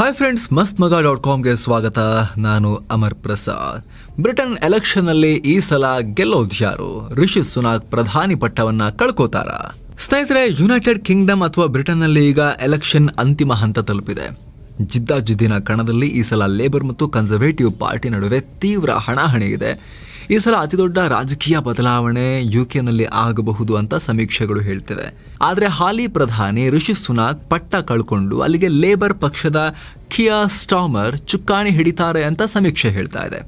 Hi friends ಮಸ್ತ್ ಮಗ dot ಕಾಮ್ಗೆ ಸ್ವಾಗತ. ನಾನು ಅಮರ್ ಪ್ರಸಾದ್. ಬ್ರಿಟನ್ ಎಲೆಕ್ಷನ್ನಲ್ಲಿ ಈ ಸಲ ಗೆಲ್ಲೋದು ಯಾರು? ರಿಷಿ ಸುನಾಕ್ ಪ್ರಧಾನಿ ಪಟ್ಟವನ್ನ ಕಳ್ಕೋತಾರ? ಸ್ನೇಹಿತರೆ ಯುನೈಟೆಡ್ ಕಿಂಗ್ಡಮ್ ಅಥವಾ ಬ್ರಿಟನ್ನಲ್ಲಿ ಈಗ ಎಲೆಕ್ಷನ್ ಅಂತಿಮ ಹಂತ ತಲುಪಿದೆ. ಜಿದ್ದಾಜಿದ್ದಿನ ಕಣದಲ್ಲಿ ಈ ಸಲ ಲೇಬರ್ ಮತ್ತು ಕನ್ಸರ್ವೇಟಿವ್ ಪಾರ್ಟಿ ನಡುವೆ ತೀವ್ರ ಹಣಾಹಣಿ ಇದೆ. ಈ ಸಲ ಅತಿದೊಡ್ಡ ರಾಜಕೀಯ ಬದಲಾವಣೆ ಯುಕೆನಲ್ಲಿ ಆಗಬಹುದು ಅಂತ ಸಮೀಕ್ಷೆಗಳು ಹೇಳ್ತಿವೆ. ಆದರೆ ಹಾಲಿ ಪ್ರಧಾನಿ ಋಷಿ ಸುನಾಕ್ ಪಟ್ಟ ಕಳ್ಕೊಂಡು ಅಲ್ಲಿಗೆ ಲೇಬರ್ ಪಕ್ಷದ ಕಿಯಾ ಸ್ಟಾಮರ್ ಚುಕ್ಕಾಣಿ ಹಿಡಿತಾರೆ ಅಂತ ಸಮೀಕ್ಷೆ ಹೇಳ್ತಾ ಇದೆ.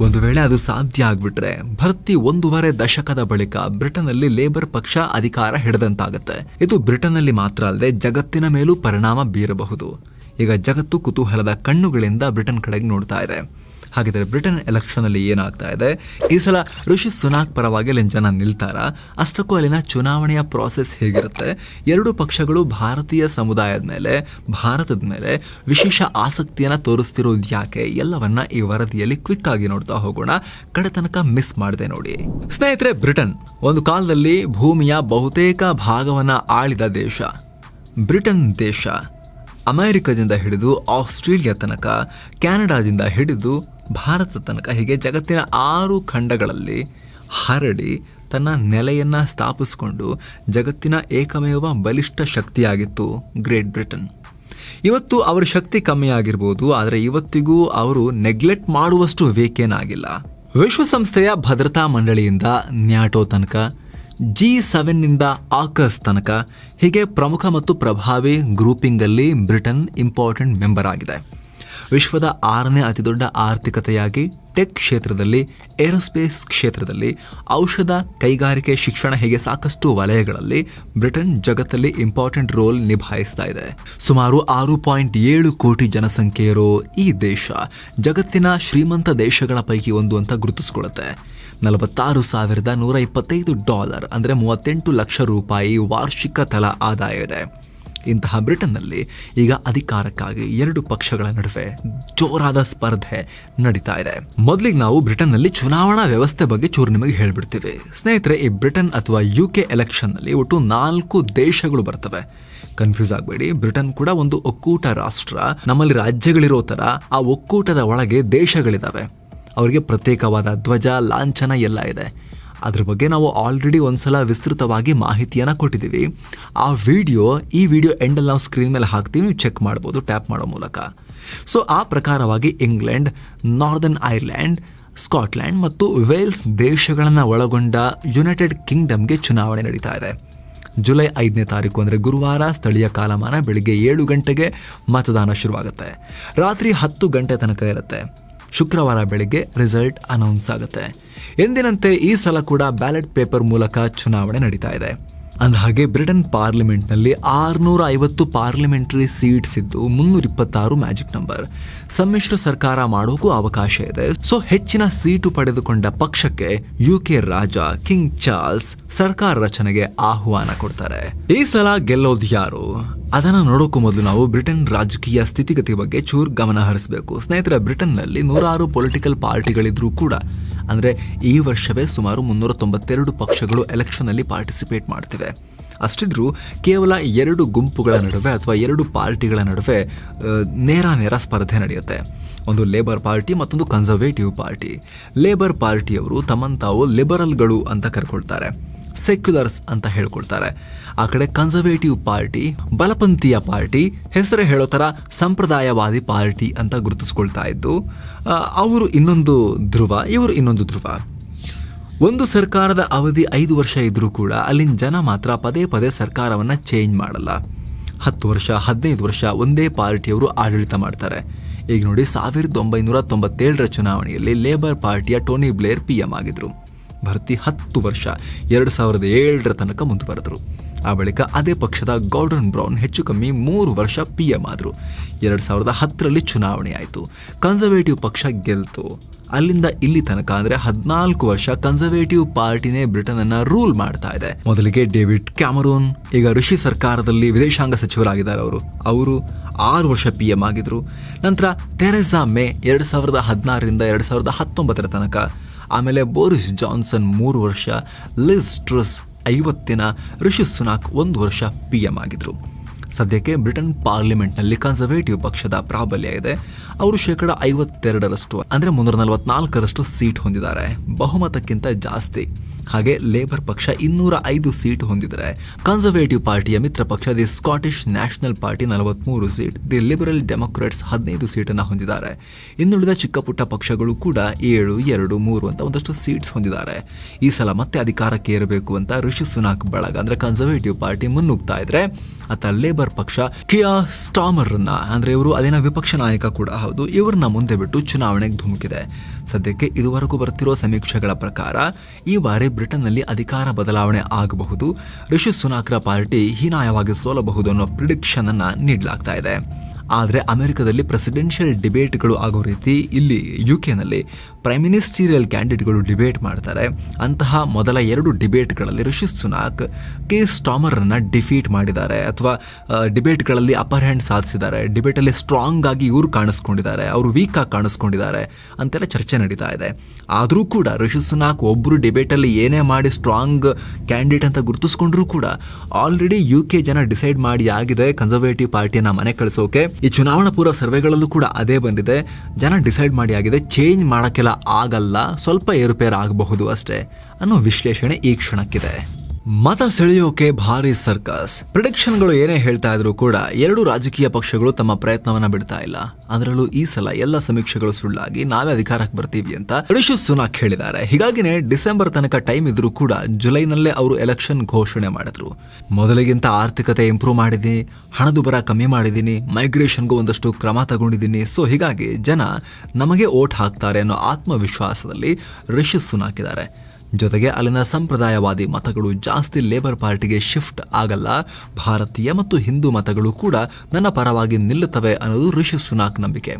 ಒಂದು ವೇಳೆ ಅದು ಸಾಧ್ಯ ಆಗ್ಬಿಟ್ರೆ ಭರ್ತಿ ಒಂದೂವರೆ ದಶಕದ ಬಳಿಕ ಬ್ರಿಟನ್ನಲ್ಲಿ ಲೇಬರ್ ಪಕ್ಷ ಅಧಿಕಾರ ಹಿಡಿದಂತಾಗುತ್ತೆ. ಇದು ಬ್ರಿಟನ್ನಲ್ಲಿ ಮಾತ್ರ ಅಲ್ಲದೆ ಜಗತ್ತಿನ ಮೇಲೂ ಪರಿಣಾಮ ಬೀರಬಹುದು. ಈಗ ಜಗತ್ತು ಕುತೂಹಲದ ಕಣ್ಣುಗಳಿಂದ ಬ್ರಿಟನ್ ಕಡೆಗೆ ನೋಡ್ತಾ ಇದೆ. ಹಾಗಿದ್ರೆ ಬ್ರಿಟನ್ ಎಲೆಕ್ಷನ್ ಅಲ್ಲಿ ಏನಾಗ್ತಾ ಇದೆ? ಈ ಸಲ ಋಷಿ ಸುನಾಕ್ ಪರವಾಗಿ ಅಲ್ಲಿ ಜನ ನಿಲ್ತಾರ? ಅಷ್ಟಕ್ಕೂ ಅಲ್ಲಿನ ಚುನಾವಣೆಯ ಪ್ರಾಸೆಸ್ ಹೇಗಿರುತ್ತೆ? ಎರಡು ಪಕ್ಷಗಳು ಭಾರತೀಯ ಸಮುದಾಯದ ಮೇಲೆ, ಭಾರತದ ಮೇಲೆ ವಿಶೇಷ ಆಸಕ್ತಿಯನ್ನ ತೋರಿಸ್ತಿರೋದು ಯಾಕೆ? ಎಲ್ಲವನ್ನ ಈ ವರದಿಯಲ್ಲಿ ಕ್ವಿಕ್ ಆಗಿ ನೋಡ್ತಾ ಹೋಗೋಣ. ಕಡೆ ತನಕ ಮಿಸ್ ಮಾಡಿದೆ ನೋಡಿ. ಸ್ನೇಹಿತರೆ, ಬ್ರಿಟನ್ ಒಂದು ಕಾಲದಲ್ಲಿ ಭೂಮಿಯ ಬಹುತೇಕ ಭಾಗವನ್ನ ಆಳಿದ ದೇಶ. ಬ್ರಿಟನ್ ದೇಶ ಅಮೆರಿಕದಿಂದ ಹಿಡಿದು ಆಸ್ಟ್ರೇಲಿಯಾ ತನಕ ಕ್ಯಾನಡಾದಿಂದ ಹಿಡಿದು ಭಾರತ ತನಕ ಹೀಗೆ ಜಗತ್ತಿನ ಆರು ಖಂಡಗಳಲ್ಲಿ ಹರಡಿ ತನ್ನ ನೆಲೆಯನ್ನು ಸ್ಥಾಪಿಸಿಕೊಂಡು ಜಗತ್ತಿನ ಏಕಮೇವ ಬಲಿಷ್ಠ ಶಕ್ತಿಯಾಗಿತ್ತು ಗ್ರೇಟ್ ಬ್ರಿಟನ್. ಇವತ್ತು ಅವರ ಶಕ್ತಿ ಕಮ್ಮಿ ಆಗಿರ್ಬೋದು ಆದರೆ ಇವತ್ತಿಗೂ ಅವರು ನೆಗ್ಲೆಕ್ಟ್ ಮಾಡುವಷ್ಟು ವೇಕೇನಾಗಿಲ್ಲ ವಿಶ್ವಸಂಸ್ಥೆಯ ಭದ್ರತಾ ಮಂಡಳಿಯಿಂದ ನ್ಯಾಟೋ ತನಕ, ಜಿ ಸೆವೆನ್ನಿಂದ ಆಕಸ್ ತನಕ ಹೀಗೆ ಪ್ರಮುಖ ಮತ್ತು ಪ್ರಭಾವಿ ಗ್ರೂಪಿಂಗಲ್ಲಿ ಬ್ರಿಟನ್ ಇಂಪಾರ್ಟೆಂಟ್ ಮೆಂಬರ್ ಆಗಿದೆ. ವಿಶ್ವದ ಆರನೇ ಅತಿದೊಡ್ಡ ಆರ್ಥಿಕತೆಯಾಗಿ ಟೆಕ್ ಕ್ಷೇತ್ರದಲ್ಲಿ, ಏರೋಸ್ಪೇಸ್ ಕ್ಷೇತ್ರದಲ್ಲಿ, ಔಷಧ ಕೈಗಾರಿಕೆ ಶಿಕ್ಷಣ ಹೀಗೆ ಸಾಕಷ್ಟು ವಲಯಗಳಲ್ಲಿ ಬ್ರಿಟನ್ ಜಗತ್ತಲ್ಲಿ ಇಂಪಾರ್ಟೆಂಟ್ ರೋಲ್ ನಿಭಾಯಿಸ್ತಾ ಇದೆ. ಸುಮಾರು ಆರು ಪಾಯಿಂಟ್ ಏಳು ಕೋಟಿ ಜನಸಂಖ್ಯೆ ಇರೋ ಈ ದೇಶ, ಜಗತ್ತಿನ ಶ್ರೀಮಂತ ದೇಶಗಳ ಪೈಕಿ ಒಂದು ಅಂತ ಗುರುತಿಸಿಕೊಳ್ಳುತ್ತೆ. ನಲವತ್ತಾರು ಸಾವಿರದ ನೂರ ಇಪ್ಪತ್ತೈದು ಡಾಲರ್ ಅಂದರೆ ಮೂವತ್ತೆಂಟು ಲಕ್ಷ ರೂಪಾಯಿ ವಾರ್ಷಿಕ ತಲಾ ಆದಾಯ ಇದೆ. ಇಂತಹ ಬ್ರಿಟನ್ನಲ್ಲಿ ಈಗ ಅಧಿಕಾರಕ್ಕಾಗಿ ಎರಡು ಪಕ್ಷಗಳ ನಡುವೆ ಜೋರಾದ ಸ್ಪರ್ಧೆ ನಡೀತಾ ಇದೆ. ಮೊದಲಿಗೆ ನಾವು ಬ್ರಿಟನ್ನಲ್ಲಿ ಚುನಾವಣಾ ವ್ಯವಸ್ಥೆ ಬಗ್ಗೆ ಚೂರು ನಿಮಗೆ ಹೇಳ್ಬಿಡ್ತೀವಿ. ಸ್ನೇಹಿತರೆ, ಈ ಬ್ರಿಟನ್ ಅಥವಾ ಯು ಕೆ ಎಲೆಕ್ಷನ್ನಲ್ಲಿ ಒಟ್ಟು ನಾಲ್ಕು ದೇಶಗಳು ಬರ್ತವೆ. ಕನ್ಫ್ಯೂಸ್ ಆಗಬೇಡಿ, ಬ್ರಿಟನ್ ಕೂಡ ಒಂದು ಒಕ್ಕೂಟ ರಾಷ್ಟ್ರ. ನಮ್ಮಲ್ಲಿ ರಾಜ್ಯಗಳಿರೋ ತರ ಆ ಒಕ್ಕೂಟದ ಒಳಗೆ ದೇಶಗಳಿದಾವೆ. ಅವರಿಗೆ ಪ್ರತ್ಯೇಕವಾದ ಧ್ವಜ, ಲಾಂಛನ ಎಲ್ಲ ಇದೆ. ಅದ್ರ ಬಗ್ಗೆ ನಾವು ಆಲ್ರೆಡಿ ಒಂದ್ಸಲ ವಿಸ್ತೃತವಾಗಿ ಮಾಹಿತಿಯನ್ನು ಕೊಟ್ಟಿದ್ದೀವಿ. ಆ ವಿಡಿಯೋ ಈ ವಿಡಿಯೋ ಎಂಡಲ್ಲಿ ನಾವು ಸ್ಕ್ರೀನ್ ಮೇಲೆ ಹಾಕ್ತೀವಿ ಚೆಕ್ ಮಾಡ್ಬೋದು ಟ್ಯಾಪ್ ಮಾಡೋ ಮೂಲಕ. ಸೊ ಆ ಪ್ರಕಾರವಾಗಿ ಇಂಗ್ಲೆಂಡ್ ನಾರ್ದರ್ನ್ ಐರ್ಲ್ಯಾಂಡ್ ಸ್ಕಾಟ್ಲ್ಯಾಂಡ್ ಮತ್ತು ವೇಲ್ಸ್ ದೇಶಗಳನ್ನು ಒಳಗೊಂಡ ಯುನೈಟೆಡ್ ಕಿಂಗ್ಡಮ್ಗೆ ಚುನಾವಣೆ ನಡೀತಾ ಇದೆ. ಜುಲೈ ಐದನೇ ತಾರೀಕು ಅಂದರೆ ಗುರುವಾರ ಸ್ಥಳೀಯ ಕಾಲಮಾನ ಬೆಳಿಗ್ಗೆ ಏಳು ಗಂಟೆಗೆ ಮತದಾನ ಶುರುವಾಗುತ್ತೆ. ರಾತ್ರಿ ಹತ್ತು ಗಂಟೆ ತನಕ ಇರುತ್ತೆ. ಶುಕ್ರವಾರ ಬೆಳಿಗ್ಗೆ ರಿಸಲ್ಟ್ ಅನೌನ್ಸ್ ಆಗುತ್ತೆ. ಎಂದಿನಂತೆ ಈ ಸಲ ಕೂಡ ಬ್ಯಾಲೆಟ್ ಪೇಪರ್ ಮೂಲಕ ಚುನಾವಣೆ ನಡೀತಾ ಇದೆ. ಅಂದಹಾಗೆ ಬ್ರಿಟನ್ ಪಾರ್ಲಿಮೆಂಟ್ನಲ್ಲಿ ಆರುನೂರ ಐವತ್ತು ಪಾರ್ಲಿಮೆಂಟರಿ ಸೀಟ್ಸ್ ಇದ್ದು ಮುನ್ನೂರ ಇಪ್ಪತ್ತಾರು ಮ್ಯಾಜಿಕ್ ನಂಬರ್. ಸಮ್ಮಿಶ್ರ ಸರ್ಕಾರ ಮಾಡೋಕ್ಕೂ ಅವಕಾಶ ಇದೆ. ಸೊ ಹೆಚ್ಚಿನ ಸೀಟು ಪಡೆದುಕೊಂಡ ಪಕ್ಷಕ್ಕೆ ಯುಕೆ ರಾಜ ಕಿಂಗ್ ಚಾರ್ಲ್ಸ್ ಸರ್ಕಾರ ರಚನೆಗೆ ಆಹ್ವಾನ ಕೊಡ್ತಾರೆ. ಈ ಸಲ ಗೆಲ್ಲೋದು ಯಾರು? ಅದನ್ನ ನೋಡೋಕ್ಕೂ ಮೊದಲು ನಾವು ಬ್ರಿಟನ್ ರಾಜಕೀಯ ಸ್ಥಿತಿಗತಿ ಬಗ್ಗೆ ಚೂರ್ ಗಮನ ಹರಿಸಬೇಕು. ಸ್ನೇಹಿತರೆ, ಬ್ರಿಟನ್ನಲ್ಲಿ ನೂರಾರು ಪೊಲಿಟಿಕಲ್ ಪಾರ್ಟಿಗಳಿದ್ರೂ ಕೂಡ, ಅಂದ್ರೆ ಈ ವರ್ಷವೇ ಸುಮಾರು ಮುನ್ನೂರ ತೊಂಬತ್ತೆರಡು ಪಕ್ಷಗಳು ಎಲೆಕ್ಷನ್ ಅಲ್ಲಿ ಪಾರ್ಟಿಸಿಪೇಟ್ ಮಾಡ್ತಿವೆ. ಅಷ್ಟಿದ್ರೂ ಕೇವಲ ಎರಡು ಗುಂಪುಗಳ ನಡುವೆ ಅಥವಾ ಎರಡು ಪಾರ್ಟಿಗಳ ನಡುವೆ ನೇರ ನೇರ ಸ್ಪರ್ಧೆ ನಡೆಯುತ್ತೆ. ಒಂದು ಲೇಬರ್ ಪಾರ್ಟಿ ಮತ್ತೊಂದು ಕನ್ಸರ್ವೇಟಿವ್ ಪಾರ್ಟಿ ಲೇಬರ್ ಪಾರ್ಟಿಯವರು ತಮ್ಮನ್ನು ತಾವು ಲಿಬರಲ್ಗಳು ಅಂತ ಕರ್ಕೊಳ್ತಾರೆ. ಸೆಕ್ಯುಲರ್ಸ್ ಅಂತ ಹೇಳ್ಕೊಳ್ತಾರೆ. ಆ ಕಡೆ ಕನ್ಸರ್ವೇಟಿವ್ ಪಾರ್ಟಿ ಬಲಪಂಥೀಯ ಪಾರ್ಟಿ ಹೆಸರು ಹೇಳೋ ಥರ ಸಂಪ್ರದಾಯವಾದಿ ಪಾರ್ಟಿ ಅಂತ ಗುರುತಿಸ್ಕೊಳ್ತಾ ಇದ್ದು ಅವರು ಇನ್ನೊಂದು ಧ್ರುವ, ಇವರು ಇನ್ನೊಂದು ಧ್ರುವ. ಒಂದು ಸರ್ಕಾರದ ಅವಧಿ ಐದು ವರ್ಷ ಇದ್ರೂ ಕೂಡ ಅಲ್ಲಿನ ಜನ ಮಾತ್ರ ಪದೇ ಪದೇ ಸರ್ಕಾರವನ್ನ ಚೇಂಜ್ ಮಾಡಲ್ಲ. ಹತ್ತು ವರ್ಷ, ಹದಿನೈದು ವರ್ಷ ಒಂದೇ ಪಾರ್ಟಿಯವರು ಆಡಳಿತ ಮಾಡ್ತಾರೆ. ಈಗ ನೋಡಿ ಸಾವಿರದ ಒಂಬೈನೂರ ತೊಂಬತ್ತೇಳರ ಚುನಾವಣೆಯಲ್ಲಿ ಲೇಬರ್ ಪಾರ್ಟಿಯ ಟೋನಿ ಬ್ಲೇರ್ ಪಿ ಎಂ ಆಗಿದ್ರು. ಭರ್ತಿ ಹತ್ತು ವರ್ಷ, ಎರಡು ಸಾವಿರದ ಏಳರ ತನಕ ಮುಂದುವರೆದರು. ಆ ಬಳಿಕ ಅದೇ ಪಕ್ಷದ ಗಾರ್ಡನ್ ಬ್ರೌನ್ ಹೆಚ್ಚು ಕಮ್ಮಿ ಮೂರು ವರ್ಷ ಪಿ ಎಂ ಆದರು. ಎರಡು ಸಾವಿರದ ಹತ್ತರಲ್ಲಿ ಚುನಾವಣೆ ಆಯಿತು. ಕನ್ಸರ್ವೇಟಿವ್ ಪಕ್ಷ ಗೆಲ್ತು. ಅಲ್ಲಿಂದ ಇಲ್ಲಿ ತನಕ ಅಂದ್ರೆ ಹದಿನಾಲ್ಕು ವರ್ಷ ಕನ್ಸರ್ವೇಟಿವ್ ಪಾರ್ಟಿನೇ ಬ್ರಿಟನ್ ಅನ್ನ ರೂಲ್ ಮಾಡ್ತಾ ಇದೆ. ಮೊದಲಿಗೆ ಡೇವಿಡ್ ಕ್ಯಾಮರೂನ್, ಈಗ ಋಷಿ ಸರ್ಕಾರದಲ್ಲಿ ವಿದೇಶಾಂಗ ಸಚಿವರಾಗಿದ್ದಾರೆ ಅವರು. ಅವರು ಆರು ವರ್ಷ ಪಿ ಎಂ ಆಗಿದ್ರು. ನಂತರ ತೆರೆಸಾ ಮೇ ಎರಡು ಸಾವಿರದ ಹದಿನಾರರಿಂದ ಎರಡು ಸಾವಿರದ ಹತ್ತೊಂಬತ್ತರ ತನಕ. ಆಮೇಲೆ ಬೋರಿಸ್ ಜಾನ್ಸನ್ ಮೂರು ವರ್ಷ, ಲಿಸ್ ಟ್ರಸ್ ಐವತ್ತಿನ ಋಷಿ ಸುನಾಕ್ ಒಂದು ವರ್ಷ ಪಿ ಎಂ ಆಗಿದ್ರು. ಸದ್ಯಕ್ಕೆ ಬ್ರಿಟನ್ ಪಾರ್ಲಿಮೆಂಟ್ನಲ್ಲಿ ಕನ್ಸರ್ವೇಟಿವ್ ಪಕ್ಷದ ಪ್ರಾಬಲ್ಯ ಇದೆ. ಅವರು ಶೇಕಡ ಐವತ್ತೆರಡರಷ್ಟು ಅಂದರೆ ಮುನ್ನೂರ ನಲವತ್ನಾಲ್ಕರಷ್ಟು ಸೀಟ್ ಹೊಂದಿದ್ದಾರೆ. ಬಹುಮತಕ್ಕಿಂತ ಜಾಸ್ತಿ. ಹಾಗೆ ಲೇಬರ್ ಪಕ್ಷ ಇನ್ನೂರ ಐದು ಸೀಟ್ ಹೊಂದಿದರೆ ಕನ್ಸರ್ವೇಟಿವ್ ಪಾರ್ಟಿಯ ಮಿತ್ರ ಪಕ್ಷ ದಿ ಸ್ಕಾಟಿಷ್ ನ್ಯಾಷನಲ್ ಪಾರ್ಟಿ ನಲವತ್ಮೂರು ಸೀಟ್, ದಿ ಲಿಬರಲ್ ಡೆಮೊಕ್ರಾಟ್ಸ್ ಹದಿನೈದು ಸೀಟನ್ನು ಹೊಂದಿದ್ದಾರೆ. ಇನ್ನುಳಿದ ಚಿಕ್ಕ ಪುಟ್ಟ ಪಕ್ಷಗಳು ಕೂಡ ಏಳು, ಎರಡು, ಮೂರು ಅಂತ ಒಂದಷ್ಟು ಸೀಟ್ಸ್ ಹೊಂದಿದ್ದಾರೆ. ಈ ಸಲ ಮತ್ತೆ ಅಧಿಕಾರಕ್ಕೆ ಏರಬೇಕು ಅಂತ ಋಷಿ ಸುನಾಕ್ ಬಳಗ, ಅಂದ್ರೆ ಕನ್ಸರ್ವೇಟಿವ್ ಪಾರ್ಟಿ ಮುನ್ನುಗ್ತಾ ಇದ್ರೆ, ಆತ ಲೇಬರ್ ಪಕ್ಷ ಕಿಯಾ ಸ್ಟಾಮರ್ ಅಂದ್ರೆ ಇವರು ಅದೇನ ವಿಪಕ್ಷ ನಾಯಕ ಕೂಡ ಹೌದು, ಇವ್ರನ್ನ ಮುಂದೆ ಬಿಟ್ಟು ಚುನಾವಣೆಗೆ ಧುಮುಕಿದೆ. ಸದ್ಯಕ್ಕೆ ಇದುವರೆಗೂ ಬರ್ತಿರೋ ಸಮೀಕ್ಷೆಗಳ ಪ್ರಕಾರ ಈ ಬಾರಿ ಬ್ರಿಟನ್ನಲ್ಲಿ ಅಧಿಕಾರ ಬದಲಾವಣೆ ಆಗಬಹುದು. ರಿಷಿ ಸುನಾಕ್ರ ಪಾರ್ಟಿ ಹೀನಾಯವಾಗಿ ಸೋಲಬಹುದು ಅನ್ನೋ ಪ್ರಿಡಿಕ್ಷನ್ ಅನ್ನ ನೀಡಲಾಗ್ತಾ ಇದೆ. ಆದರೆ ಅಮೆರಿಕದಲ್ಲಿ ಪ್ರೆಸಿಡೆನ್ಷಿಯಲ್ ಡಿಬೇಟ್ಗಳು ಆಗೋ ರೀತಿ ಇಲ್ಲಿ ಯು ಕೆನಲ್ಲಿ ಪ್ರೈಮ್ ಮಿನಿಸ್ಟೀರಿಯಲ್ ಕ್ಯಾಂಡಿಡೇಟ್ಗಳು ಡಿಬೇಟ್ ಮಾಡ್ತಾರೆ. ಅಂತಹ ಮೊದಲ ಎರಡು ಡಿಬೇಟ್ಗಳಲ್ಲಿ ಋಷಿ ಸುನಾಕ್, ಕೆ. ಸ್ಟಾಮರನ್ನು ಡಿಫೀಟ್ ಮಾಡಿದ್ದಾರೆ ಅಥವಾ ಡಿಬೇಟ್ಗಳಲ್ಲಿ ಅಪರ್ ಹ್ಯಾಂಡ್ ಸಾಧಿಸಿದ್ದಾರೆ. ಡಿಬೇಟಲ್ಲಿ ಸ್ಟ್ರಾಂಗ್ ಆಗಿ ಇವರು ಕಾಣಿಸ್ಕೊಂಡಿದ್ದಾರೆ, ಅವರು ವೀಕ್ ಆಗಿ ಕಾಣಿಸ್ಕೊಂಡಿದ್ದಾರೆ ಅಂತೆಲ್ಲ ಚರ್ಚೆ ನಡೀತಾ ಇದೆ. ಆದರೂ ಕೂಡ ಋಷಿ ಸುನಾಕ್ ಒಬ್ಬರು ಡಿಬೇಟಲ್ಲಿ ಏನೇ ಮಾಡಿ ಸ್ಟ್ರಾಂಗ್ ಕ್ಯಾಂಡಿಡೇಟ್ ಅಂತ ಗುರುತಿಸ್ಕೊಂಡ್ರೂ ಕೂಡ ಆಲ್ರೆಡಿ ಯು ಕೆ ಜನ ಡಿಸೈಡ್ ಮಾಡಿ ಆಗಿದೆ ಕನ್ಸರ್ವೇಟಿವ್ ಪಾರ್ಟಿಯನ್ನ ಮನೆ ಕಳಿಸೋಕೆ. ಈ ಚುನಾವಣಾ ಪೂರ್ವ ಸರ್ವೆಗಳಲ್ಲೂ ಕೂಡ ಅದೇ ಬಂದಿದೆ. ಜನ ಡಿಸೈಡ್ ಮಾಡಿ ಆಗಿದೆ ಚೇಂಜ್ ಮಾಡೋಕ್ಕೆಲ್ಲ ಆಗಲ್ಲ ಸ್ವಲ್ಪ ಏರುಪೇರು ಆಗಬಹುದು ಅಷ್ಟೇ ಅನ್ನೋ ವಿಶ್ಲೇಷಣೆ ಈ ಕ್ಷಣಕ್ಕಿದೆ. ಮತ ಸೆಳೆಯೋಕೆ ಭಾರಿ ಸರ್ಕಸ್. ಪ್ರಿಡಿಕ್ಷನ್ಗಳು ಏನೇ ಹೇಳ್ತಾ ಇದ್ರು ಕೂಡ ಎರಡು ರಾಜಕೀಯ ಪಕ್ಷಗಳು ತಮ್ಮ ಪ್ರಯತ್ನವನ್ನ ಬಿಡ್ತಾ ಇಲ್ಲ. ಅದರಲ್ಲೂ ಈ ಸಲ ಎಲ್ಲ ಸಮೀಕ್ಷೆಗಳು ಸುಳ್ಳಾಗಿ ನಾವೇ ಅಧಿಕಾರಕ್ಕೆ ಬರ್ತೀವಿ ಅಂತ ರಿಷಿ ಸುನಾಕ್ ಹೇಳಿದ್ದಾರೆ ಹೀಗಾಗಿನೇ ಡಿಸೆಂಬರ್ ತನಕ ಟೈಮ್ ಇದ್ರೂ ಕೂಡ ಜುಲೈನಲ್ಲೇ ಅವರು ಎಲೆಕ್ಷನ್ ಘೋಷಣೆ ಮಾಡಿದ್ರು. ಮೊದಲಿಗಿಂತ ಆರ್ಥಿಕತೆ ಇಂಪ್ರೂವ್ ಮಾಡಿದ್ದೀನಿ, ಹಣದುಬ್ಬರ ಕಮ್ಮಿ ಮಾಡಿದ್ದೀನಿ ಮೈಗ್ರೇಷನ್ಗೂ ಒಂದಷ್ಟು ಕ್ರಮ ತಗೊಂಡಿದ್ದೀನಿ. ಸೊ ಹೀಗಾಗಿ ಜನ ನಮಗೆ ಓಟ್ ಹಾಕ್ತಾರೆ ಅನ್ನೋ ಆತ್ಮವಿಶ್ವಾಸದಲ್ಲಿ ರಿಷಿ ಸುನಾಕ್ ಇದ್ದಾರೆ ಜೊತೆಗೆ ಅಲ್ಲಿನ ಸಂಪ್ರದಾಯವಾದಿ ಮತಗಳು ಜಾಸ್ತಿ ಲೇಬರ್ ಪಾರ್ಟಿಗೆ ಶಿಫ್ಟ್ ಆಗಲ್ಲ. ಭಾರತೀಯ ಮತ್ತು ಹಿಂದೂ ಮತಗಳು ಕೂಡ ನನ್ನ ಪರವಾಗಿ ನಿಲ್ಲುತ್ತವೆ ಅನ್ನೋದು ಋಷಿ ಸುನಾಕ್ ನಂಬಿಕೆ.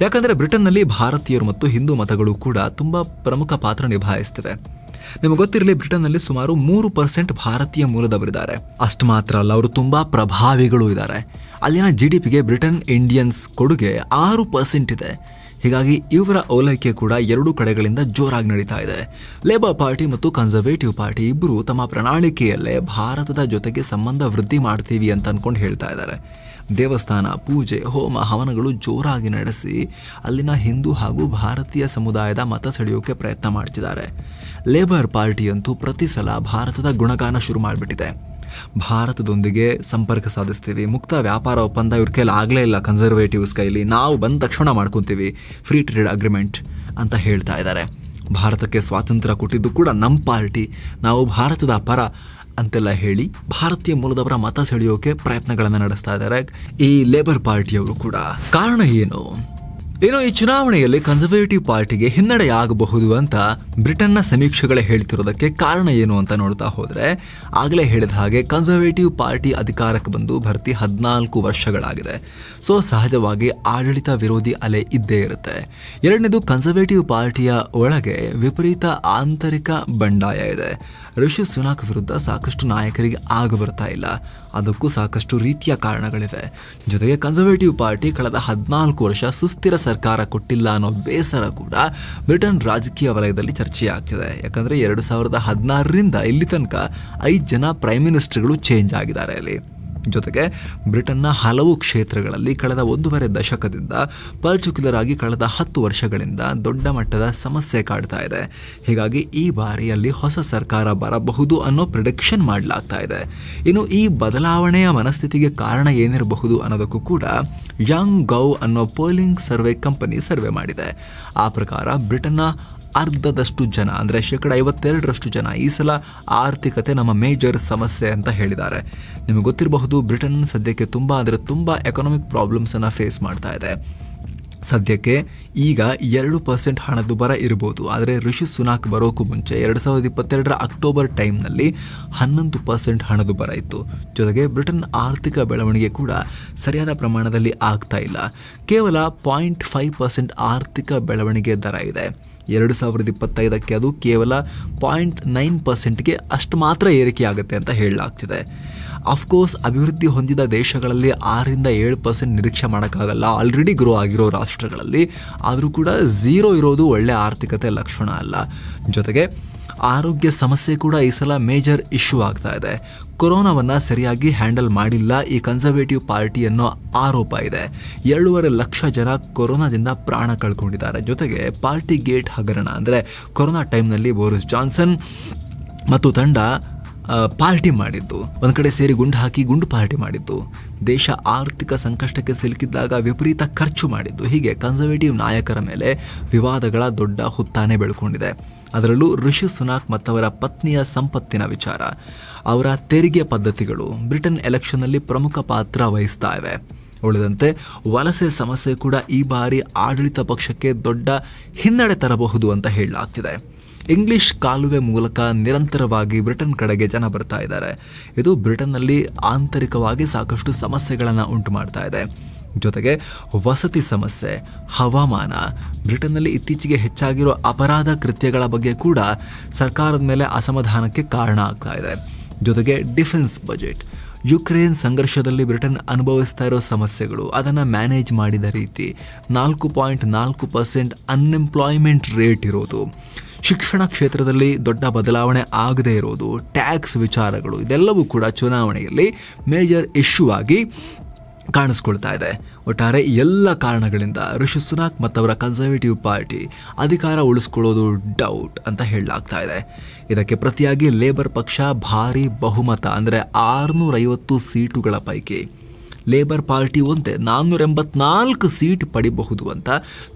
ಯಾಕಂದರೆ ಬ್ರಿಟನ್ನಲ್ಲಿ ಭಾರತೀಯರು ಮತ್ತು ಹಿಂದೂ ಮತಗಳು ಕೂಡ ತುಂಬ ಪ್ರಮುಖ ಪಾತ್ರ ನಿಭಾಯಿಸ್ತಿವೆ ನಿಮಗೆ ಗೊತ್ತಿರಲಿ ಬ್ರಿಟನ್ನಲ್ಲಿ ಸುಮಾರು ಮೂರು ಪರ್ಸೆಂಟ್ ಭಾರತೀಯ ಮೂಲದವರಿದ್ದಾರೆ. ಅಷ್ಟು ಮಾತ್ರ ಅಲ್ಲ, ಅವರು ತುಂಬ ಪ್ರಭಾವಿಗಳು ಇದ್ದಾರೆ. ಅಲ್ಲಿನ ಜಿ ಡಿ ಪಿಗೆ ಬ್ರಿಟನ್ ಇಂಡಿಯನ್ಸ್ ಕೊಡುಗೆ ಆರು ಪರ್ಸೆಂಟ್ ಇದೆ. ಹೀಗಾಗಿ ಇವರ ಓಲೈಕೆ ಕೂಡ ಎರಡೂ ಕಡೆಗಳಿಂದ ಜೋರಾಗಿ ನಡೀತಾ ಇದೆ. ಲೇಬರ್ ಪಾರ್ಟಿ ಮತ್ತು ಕನ್ಸರ್ವೇಟಿವ್ ಪಾರ್ಟಿ ಇಬ್ಬರು ತಮ್ಮ ಪ್ರಣಾಳಿಕೆಯಲ್ಲೇ ಭಾರತದ ಜೊತೆಗೆ ಸಂಬಂಧ ವೃದ್ಧಿ ಮಾಡ್ತೀವಿ ಅಂತ ಅನ್ಕೊಂಡು ಹೇಳ್ತಾ ಇದ್ದಾರೆ. ದೇವಸ್ಥಾನ, ಪೂಜೆ, ಹೋಮ, ಹವನಗಳು ಜೋರಾಗಿ ನಡೆಸಿ ಅಲ್ಲಿನ ಹಿಂದೂ ಹಾಗೂ ಭಾರತೀಯ ಸಮುದಾಯದ ಮತ ಸೆಳೆಯೋಕೆ ಪ್ರಯತ್ನ ಮಾಡ್ತಿದ್ದಾರೆ. ಲೇಬರ್ ಪಾರ್ಟಿಯಂತೂ ಪ್ರತಿ ಸಲ ಭಾರತದ ಗುಣಗಾನ ಶುರು ಮಾಡಿಬಿಟ್ಟಿದೆ. ಭಾರತದೊಂದಿಗೆ ಸಂಪರ್ಕ ಸಾಧಿಸ್ತೀವಿ. ಮುಕ್ತ ವ್ಯಾಪಾರ ಒಪ್ಪಂದ ಇವ್ರ ಕೈಲಿ ಆಗಲೇ ಇಲ್ಲ ಕನ್ಸರ್ವೇಟಿವ್ಸ್ ಕೈಲಿ. ನಾವು ಬಂದ ತಕ್ಷಣ ಮಾಡ್ಕೊತೀವಿ. ಫ್ರೀ ಟ್ರೇಡ್ ಅಗ್ರಿಮೆಂಟ್ ಅಂತ ಹೇಳ್ತಾ ಇದ್ದಾರೆ ಭಾರತಕ್ಕೆ ಸ್ವಾತಂತ್ರ್ಯ ಕೊಟ್ಟಿದ್ದು ಕೂಡ ನಮ್ಮ ಪಾರ್ಟಿ. ನಾವು ಭಾರತದ ಪರ ಅಂತೆಲ್ಲ ಹೇಳಿ ಭಾರತೀಯ ಮೂಲದವರ ಮತ ಸೆಳೆಯೋಕೆ ಪ್ರಯತ್ನಗಳನ್ನು ನಡೆಸ್ತಾ ಇದ್ದಾರೆ ಈ ಲೇಬರ್ ಪಾರ್ಟಿಯವರು ಕೂಡ. ಕಾರಣ ಏನು? ಏನೋ ಈ ಚುನಾವಣೆಯಲ್ಲಿ ಕನ್ಸರ್ವೇಟಿವ್ ಪಾರ್ಟಿಗೆ ಹಿನ್ನಡೆಯಾಗಬಹುದು ಅಂತ ಬ್ರಿಟನ್ನ ಸಮೀಕ್ಷೆಗಳೇ ಹೇಳ್ತಿರೋದಕ್ಕೆ ಕಾರಣ ಏನು ಅಂತ ನೋಡ್ತಾ ಹೋದರೆ, ಆಗಲೇ ಹೇಳಿದ ಹಾಗೆ ಕನ್ಸರ್ವೇಟಿವ್ ಪಾರ್ಟಿ ಅಧಿಕಾರಕ್ಕೆ ಬಂದು ಭರ್ತಿ ಹದಿನಾಲ್ಕು ವರ್ಷಗಳಾಗಿದೆ. ಸೊ ಸಹಜವಾಗಿ ಆಡಳಿತ ವಿರೋಧಿ ಅಲೆ ಇದ್ದೇ ಇರುತ್ತೆ. ಎರಡನೇದು ಕನ್ಸರ್ವೇಟಿವ್ ಪಾರ್ಟಿಯ ಒಳಗೆ ವಿಪರೀತ ಆಂತರಿಕ ಬಂಡಾಯ ಇದೆ. ಋಷಿ ಸುನಾಕ್ ವಿರುದ್ಧ ಸಾಕಷ್ಟು ನಾಯಕರಿಗೆ ಆಗ ಬರ್ತಾ ಇಲ್ಲ. ಅದಕ್ಕೂ ಸಾಕಷ್ಟು ರೀತಿಯ ಕಾರಣಗಳಿವೆ. ಜೊತೆಗೆ ಕನ್ಸರ್ವೇಟಿವ್ ಪಾರ್ಟಿ ಕಳೆದ ಹದಿನಾಲ್ಕು ವರ್ಷ ಸುಸ್ಥಿರ ಸರ್ಕಾರ ಕೊಟ್ಟಿಲ್ಲ ಅನ್ನೋ ಬೇಸರ ಕೂಡ ಬ್ರಿಟನ್ ರಾಜಕೀಯ ವಲಯದಲ್ಲಿ ಚರ್ಚೆಯಾಗ್ತಿದೆ. ಯಾಕಂದ್ರೆ ಎರಡು ಸಾವಿರದ ಹದಿನಾರರಿಂದ ಇಲ್ಲಿ ತನಕ ಐದು ಜನ ಪ್ರೈಮ್ ಮಿನಿಸ್ಟರ್ಗಳು ಚೇಂಜ್ ಆಗಿದ್ದಾರೆ ಅಲ್ಲಿ. ಜೊತೆಗೆ ಬ್ರಿಟನ್ನ ಹಲವು ಕ್ಷೇತ್ರಗಳಲ್ಲಿ ಕಳೆದ ಒಂದೂವರೆ ದಶಕದಿಂದ ಪರ್ಟಿಕ್ಯುಲರ್ ಆಗಿ ಕಳೆದ ಹತ್ತು ವರ್ಷಗಳಿಂದ ದೊಡ್ಡ ಮಟ್ಟದ ಸಮಸ್ಯೆ ಕಾಡ್ತಾ ಇದೆ. ಹೀಗಾಗಿ ಈ ಬಾರಿಯಲ್ಲಿ ಹೊಸ ಸರ್ಕಾರ ಬರಬಹುದು ಅನ್ನೋ ಪ್ರಿಡಿಕ್ಷನ್ ಮಾಡಲಾಗ್ತಾ ಇದೆ. ಇನ್ನು ಈ ಬದಲಾವಣೆಯ ಮನಸ್ಥಿತಿಗೆ ಕಾರಣ ಏನಿರಬಹುದು ಅನ್ನೋದಕ್ಕೂ ಕೂಡ ಯಂಗ್ ಗೌ ಅನ್ನೋ ಪೋಲಿಂಗ್ ಸರ್ವೆ ಕಂಪನಿ ಸರ್ವೆ ಮಾಡಿದೆ. ಆ ಪ್ರಕಾರ ಬ್ರಿಟನ್ನ ಅರ್ಧದಷ್ಟು ಜನ, ಅಂದರೆ ಶೇಕಡ ಐವತ್ತೆರಡರಷ್ಟು ಜನ ಈ ಸಲ ಆರ್ಥಿಕತೆ ನಮ್ಮ ಮೇಜರ್ ಸಮಸ್ಯೆ ಅಂತ ಹೇಳಿದ್ದಾರೆ. ನಿಮಗೆ ಗೊತ್ತಿರಬಹುದು, ಬ್ರಿಟನ್ ಸದ್ಯಕ್ಕೆ ತುಂಬ, ಅಂದರೆ ತುಂಬ ಎಕನಾಮಿಕ್ ಪ್ರಾಬ್ಲಮ್ಸನ್ನು ಫೇಸ್ ಮಾಡ್ತಾ ಇದೆ. ಸದ್ಯಕ್ಕೆ ಈಗ ಎರಡು ಪರ್ಸೆಂಟ್ ಹಣದುಬ್ಬರ ಇರ್ಬೋದು ಆದರೆ ಋಷಿ ಸುನಾಕ್ ಬರೋಕ್ಕೂ ಮುಂಚೆ ಎರಡು ಸಾವಿರದ ಇಪ್ಪತ್ತೆರಡರ ಅಕ್ಟೋಬರ್ ಟೈಮ್ನಲ್ಲಿ ಹನ್ನೊಂದು ಪರ್ಸೆಂಟ್ ಹಣದುಬ್ಬರ ಇತ್ತು. ಜೊತೆಗೆ ಬ್ರಿಟನ್ ಆರ್ಥಿಕ ಬೆಳವಣಿಗೆ ಕೂಡ ಸರಿಯಾದ ಪ್ರಮಾಣದಲ್ಲಿ ಆಗ್ತಾ ಇಲ್ಲ. ಕೇವಲ ಪಾಯಿಂಟ್ ಫೈವ್ ಪರ್ಸೆಂಟ್ ಆರ್ಥಿಕ ಬೆಳವಣಿಗೆ ದರ ಇದೆ. ಎರಡು ಸಾವಿರದ ಇಪ್ಪತ್ತೈದಕ್ಕೆ ಅದು ಕೇವಲ ಪಾಯಿಂಟ್ ನೈನ್ ಪರ್ಸೆಂಟ್ಗೆ ಅಷ್ಟು ಮಾತ್ರ ಏರಿಕೆ ಆಗುತ್ತೆ ಅಂತ ಹೇಳಲಾಗ್ತಿದೆ. ಅಫ್ಕೋರ್ಸ್ ಅಭಿವೃದ್ಧಿ ಹೊಂದಿದ ದೇಶಗಳಲ್ಲಿ ಆರರಿಂದ ಏಳು ಪರ್ಸೆಂಟ್ ನಿರೀಕ್ಷೆ ಮಾಡೋಕ್ಕಾಗಲ್ಲ. ಆಲ್ರೆಡಿ ಗ್ರೋ ಆಗಿರೋ ರಾಷ್ಟ್ರಗಳಲ್ಲಿ ಆದರೂ ಕೂಡ ಝೀರೋ ಇರೋದು ಒಳ್ಳೆ ಆರ್ಥಿಕತೆ ಲಕ್ಷಣ ಅಲ್ಲ. ಜೊತೆಗೆ ಆರೋಗ್ಯ ಸಮಸ್ಯೆ ಕೂಡ ಈ ಸಲ ಮೇಜರ್ ಇಶ್ಯೂ ಆಗ್ತಾ ಇದೆ. ಕೊರೋನಾವನ್ನ ಸರಿಯಾಗಿ ಹ್ಯಾಂಡಲ್ ಮಾಡಿಲ್ಲ ಈ ಕನ್ಸರ್ವೇಟಿವ್ ಪಾರ್ಟಿ ಅನ್ನೋ ಆರೋಪ ಇದೆ. ಎರಡೂವರೆ ಲಕ್ಷ ಜನ ಕೊರೋನಾದಿಂದ ಪ್ರಾಣ ಕಳ್ಕೊಂಡಿದ್ದಾರೆ. ಜೊತೆಗೆ ಪಾರ್ಟಿ ಗೇಟ್ ಹಗರಣ ಅಂದರೆ ಕೊರೋನಾ ಟೈಮ್ನಲ್ಲಿ ಬೋರಿಸ್ ಜಾನ್ಸನ್ ಮತ್ತು ತಂಡ ಪಾರ್ಟಿ ಮಾಡಿದ್ದು. ಒಂದು ಕಡೆ ಸೇರಿ ಗುಂಡು ಹಾಕಿ ಗುಂಡು ಪಾರ್ಟಿ ಮಾಡಿದ್ದು. ದೇಶ ಆರ್ಥಿಕ ಸಂಕಷ್ಟಕ್ಕೆ ಸಿಲುಕಿದ್ದಾಗ ವಿಪರೀತ ಖರ್ಚು ಮಾಡಿದ್ದು. ಹೀಗೆ ಕನ್ಸರ್ವೇಟಿವ್ ನಾಯಕರ ಮೇಲೆ ವಿವಾದಗಳ ದೊಡ್ಡ ಹುತ್ತಾನೆ ಬೆಳ್ಕೊಂಡಿದೆ. ಅದರಲ್ಲೂ ಋಷಿ ಸುನಾಕ್ ಮತ್ತವರ ಪತ್ನಿಯ ಸಂಪತ್ತಿನ ವಿಚಾರ. ಅವರ ತೆರಿಗೆ ಪದ್ಧತಿಗಳು ಬ್ರಿಟನ್ ಎಲೆಕ್ಷನ್ನಲ್ಲಿ ಪ್ರಮುಖ ಪಾತ್ರ ವಹಿಸ್ತಾ ಇವೆ. ಉಳಿದಂತೆ ವಲಸೆ ಸಮಸ್ಯೆ ಕೂಡ ಈ ಬಾರಿ ಆಡಳಿತ ಪಕ್ಷಕ್ಕೆ ದೊಡ್ಡ ಹಿನ್ನಡೆ ತರಬಹುದು ಅಂತ ಹೇಳಲಾಗ್ತಿದೆ. ಇಂಗ್ಲಿಷ್ ಕಾಲುವೆ ಮೂಲಕ ನಿರಂತರವಾಗಿ ಬ್ರಿಟನ್ ಕಡೆಗೆ ಜನ ಬರ್ತಾ ಇದ್ದಾರೆ. ಇದು ಬ್ರಿಟನ್ನಲ್ಲಿ ಆಂತರಿಕವಾಗಿ ಸಾಕಷ್ಟು ಸಮಸ್ಯೆಗಳನ್ನು ಉಂಟು ಮಾಡ್ತಾ ಇದೆ. ಜೊತೆಗೆ ವಸತಿ ಸಮಸ್ಯೆ, ಹವಾಮಾನ, ಬ್ರಿಟನ್ನಲ್ಲಿ ಇತ್ತೀಚೆಗೆ ಹೆಚ್ಚಾಗಿರೋ ಅಪರಾಧ ಕೃತ್ಯಗಳ ಬಗ್ಗೆ ಕೂಡ ಸರ್ಕಾರದ ಮೇಲೆ ಅಸಮಾಧಾನಕ್ಕೆ ಕಾರಣ ಆಗ್ತಾ ಇದೆ. ಜೊತೆಗೆ ಡಿಫೆನ್ಸ್ ಬಜೆಟ್, ಯುಕ್ರೇನ್ ಸಂಘರ್ಷದಲ್ಲಿ ಬ್ರಿಟನ್ ಅನುಭವಿಸ್ತಾ ಇರೋ ಸಮಸ್ಯೆಗಳು, ಅದನ್ನು ಮ್ಯಾನೇಜ್ ಮಾಡಿದ ರೀತಿ ನಾಲ್ಕು ಪಾಯಿಂಟ್ ನಾಲ್ಕು ಪರ್ಸೆಂಟ್ ಅನ್ಎಂಪ್ಲಾಯ್ಮೆಂಟ್ ರೇಟ್ ಇರೋದು, ಶಿಕ್ಷಣ ಕ್ಷೇತ್ರದಲ್ಲಿ ದೊಡ್ಡ ಬದಲಾವಣೆ ಆಗದೇ ಇರೋದು, ಟ್ಯಾಕ್ಸ್ ವಿಚಾರಗಳು, ಇದೆಲ್ಲವೂ ಕೂಡ ಚುನಾವಣೆಯಲ್ಲಿ ಮೇಜರ್ ಇಶ್ಯೂ ಆಗಿ ಕಾಣಿಸ್ಕೊಳ್ತಾ ಇದೆ. ಒಟ್ಟಾರೆ ಎಲ್ಲ ಕಾರಣಗಳಿಂದ ಋಷಿ ಸುನಾಕ್ ಮತ್ತವರ ಕನ್ಸರ್ವೇಟಿವ್ ಪಾರ್ಟಿ ಅಧಿಕಾರ ಉಳಿಸ್ಕೊಳ್ಳೋದು ಡೌಟ್ ಅಂತ ಹೇಳಲಾಗ್ತಾ ಇದೆ. ಇದಕ್ಕೆ ಪ್ರತಿಯಾಗಿ ಲೇಬರ್ ಪಕ್ಷ ಭಾರಿ ಬಹುಮತ, ಅಂದರೆ ಆರುನೂರೈವತ್ತು ಸೀಟುಗಳ ಪೈಕಿ. ಲೇಬರ್ ಪಾರ್ಟಿ ಒಂದೇ ನಾನ್ನೂರ ಎಂಬತ್ನಾಲ್ಕು ಸೀಟ್ ಪಡಿಬಹುದು ಅಂತ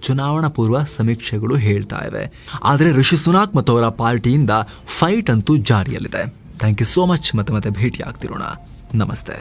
ಚುನಾವಣಾ ಪೂರ್ವ ಸಮೀಕ್ಷೆಗಳು ಹೇಳ್ತಾ ಇವೆ. ಆದರೆ ಋಷಿ ಸುನಾಕ್ ಮತ್ತು ಅವರ ಪಾರ್ಟಿಯಿಂದ ಫೈಟ್ ಅಂತೂ ಜಾರಿಯಲ್ಲಿದೆ. ಥ್ಯಾಂಕ್ ಯು ಸೋ ಮಚ್ ಮತ್ತೆ ಮತ್ತೆ ಭೇಟಿ ಆಗ್ತಿರೋಣ ನಮಸ್ತೆ.